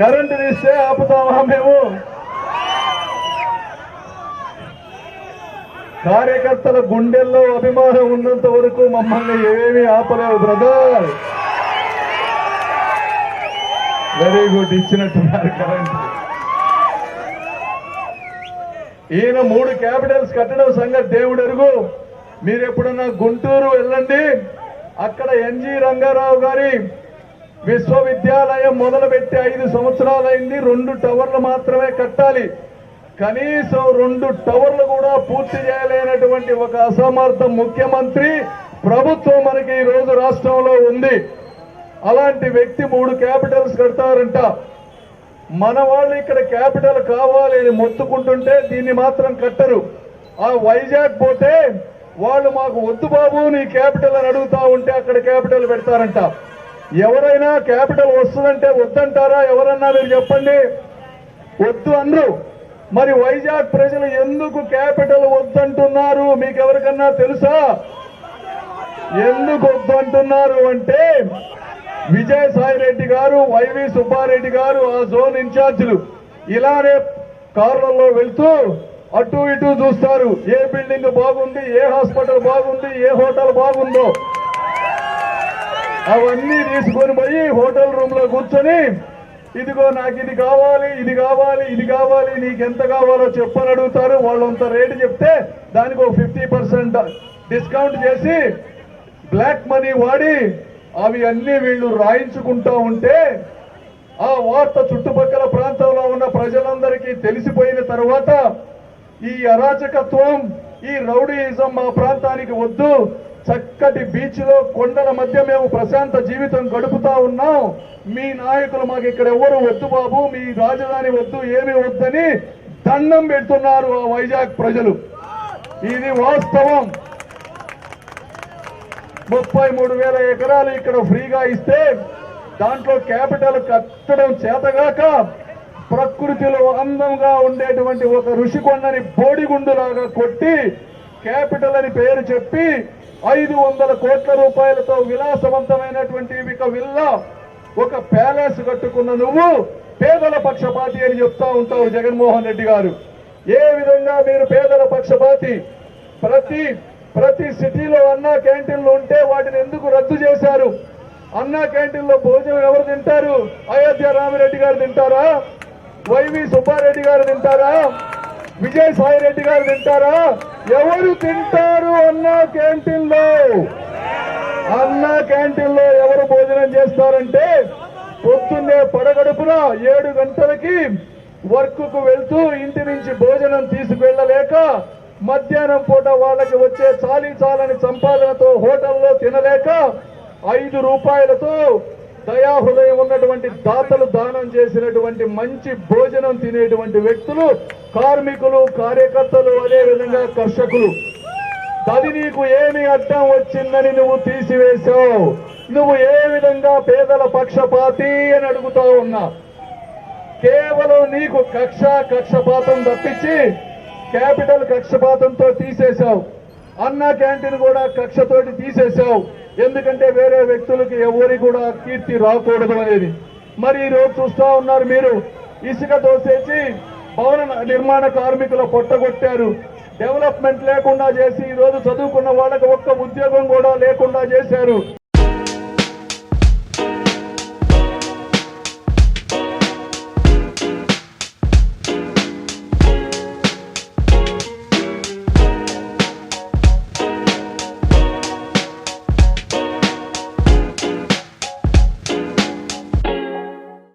Current తీస్తే ఆపుతామా మేము? కార్యకర్తల గుండెల్లో అభిమానం ఉన్నంత వరకు మమ్మల్ని ఏమీ ఆపలేవు బ్రదర్. వెరీ గుడ్ ఇచ్చినట్టున్నారు కరెంట్. ఈయన మూడు క్యాపిటల్స్ కట్టడం సంగతి దేవుడు ఎరుగు మీరు ఎప్పుడన్నా గుంటూరు వెళ్ళండి. అక్కడ ఎన్జి రంగారావు గారి విశ్వవిద్యాలయం మొదలుపెట్టి ఐదు సంవత్సరాలైంది. రెండు టవర్లు మాత్రమే కట్టాలి. కనీసం రెండు టవర్లు కూడా పూర్తి చేయలేనటువంటి ఒక అసమర్థ ముఖ్యమంత్రి ప్రభుత్వం మనకి ఈ రోజు రాష్ట్రంలో ఉంది. అలాంటి వ్యక్తి మూడు క్యాపిటల్స్ కడతారంట. మన వాళ్ళు ఇక్కడ క్యాపిటల్ కావాలి అని మొత్తుకుంటుంటే దీన్ని మాత్రం కట్టరు. ఆ వైజాగ్ పోతే వాళ్ళు మాకు వద్దు బాబు నీ క్యాపిటల్ అని అడుగుతా ఉంటే అక్కడ క్యాపిటల్ పెడతారంట. ఎవరైనా క్యాపిటల్ వస్తుందంటే వద్దంటారా? ఎవరన్నా మీరు చెప్పండి. వద్దు అనరు. మరి వైజాగ్ ప్రజలు ఎందుకు క్యాపిటల్ వద్దంటున్నారు? మీకు ఎవరికన్నా తెలుసా? ఎందుకు వద్దంటున్నారు అంటే విజయసాయి రెడ్డి గారు వైవి సుబ్బారెడ్డి గారు ఆ జోన్ ఇన్ఛార్జీలు ఇలానే కార్లలో వెళ్తూ అటు ఇటు చూస్తారు. ఏ బిల్డింగ్ బాగుంది ఏ హాస్పిటల్ బాగుంది ఏ హోటల్ బాగుందో. అవన్నీ తీసుకొని పోయి హోటల్ రూమ్లో కూర్చొని ఇదిగో నాకు ఇది కావాలి ఇది కావాలి ఇది కావాలి నీకు ఎంత కావాలో చెప్పని అడుగుతారు. వాళ్ళంత రేటు చెప్తే దానికి ఒక ఫిఫ్టీ పర్సెంట్ డిస్కౌంట్ చేసి బ్లాక్ మనీ వాడి అవి అన్ని వీళ్ళు రాయించుకుంటూ ఉంటే ఆ వార్త చుట్టుపక్కల ప్రాంతంలో ఉన్న ప్రజలందరికీ తెలిసిపోయిన తర్వాత ఈ అరాచకత్వం ఈ రౌడీయిజం మా ప్రాంతానికి వద్దు. చక్కటి బీచ్లో కొండల మధ్య మేము ప్రశాంత జీవితం గడుపుతా ఉన్నాం. మీ నాయకులు మాకు ఇక్కడ ఎవరు వద్దు బాబు మీ రాజధాని వద్దు ఏమీ వద్దని దండం పెడుతున్నారు ఆ వైజాగ్ ప్రజలు. ఇది వాస్తవం. ముప్పై మూడు వేల ఎకరాలు ఇక్కడ ఫ్రీగా ఇస్తే దాంట్లో క్యాపిటల్ కట్టడం చేతగాక ప్రకృతిలో అందంగా ఉండేటువంటి ఒక ఋషికొండని బోడిగుండులాగా కొట్టి క్యాపిటల్ అని పేరు చెప్పి ఐదు వందల కోట్ల రూపాయలతో విలాసవంతమైనటువంటి ఇక విల్లా ఒక ప్యాలెస్ కట్టుకున్న నువ్వు పేదల పక్షపాతి అని చెప్తా ఉంటావు జగన్మోహన్ రెడ్డి గారు. ఏ విధంగా మీరు పేదల పక్షపాతి? ప్రతి ప్రతి సిటీలో అన్నా క్యాంటీన్లు ఉంటే వాటిని ఎందుకు రద్దు చేశారు? అన్నా క్యాంటీన్లో భోజనం ఎవరు తింటారు? అయోధ్య రామిరెడ్డి గారు తింటారా? వైవి సుబ్బారెడ్డి గారు తింటారా? విజయసాయి రెడ్డి గారు తింటారా? ఎవరు తింటారు అన్నా క్యాంటీన్లో? అన్నా క్యాంటీన్లో ఎవరు భోజనం చేస్తారంటే పొద్దున్నే పడగడుపున ఏడు గంటలకి వర్క్కు వెళ్తూ ఇంటి నుంచి భోజనం తీసుకువెళ్ళలేక మధ్యాహ్నం పూట వాళ్ళకి వచ్చే చాలీ చాలని సంపాదనతో హోటల్లో తినలేక ఐదు రూపాయలతో దయాహృదయం ఉన్నటువంటి దాతలు దానం చేసినటువంటి మంచి భోజనం తినేటువంటి వ్యక్తులు కార్మికులు కార్యకర్తలు అదే విధంగా కర్షకులు. అది నీకు ఏమి అడ్డం వచ్చిందని నువ్వు తీసివేశావు. నువ్వు ఏ విధంగా పేదల పక్షపాతి అని అడుగుతా ఉన్నా. కేవలం నీకు కక్ష కక్షపాతం తప్పించి క్యాపిటల్ కక్షపాతంతో తీసేశావు. అన్న క్యాంటీన్ కూడా కక్షతోటి తీసేశావు. ఎందుకంటే వేరే వ్యక్తులకి ఎవరి కూడా కీర్తి రాకూడదు అనేది. మరి ఈరోజు రోజు చూస్తా ఉన్నారు మీరు. ఇసుక దోసేసి భవన నిర్మాణ కార్మికుల పొట్టగొట్టారు. డెవలప్మెంట్ లేకుండా చేసి ఈ రోజు చదువుకున్న వాళ్ళకి ఒక్క ఉద్యోగం కూడా లేకుండా చేశారు.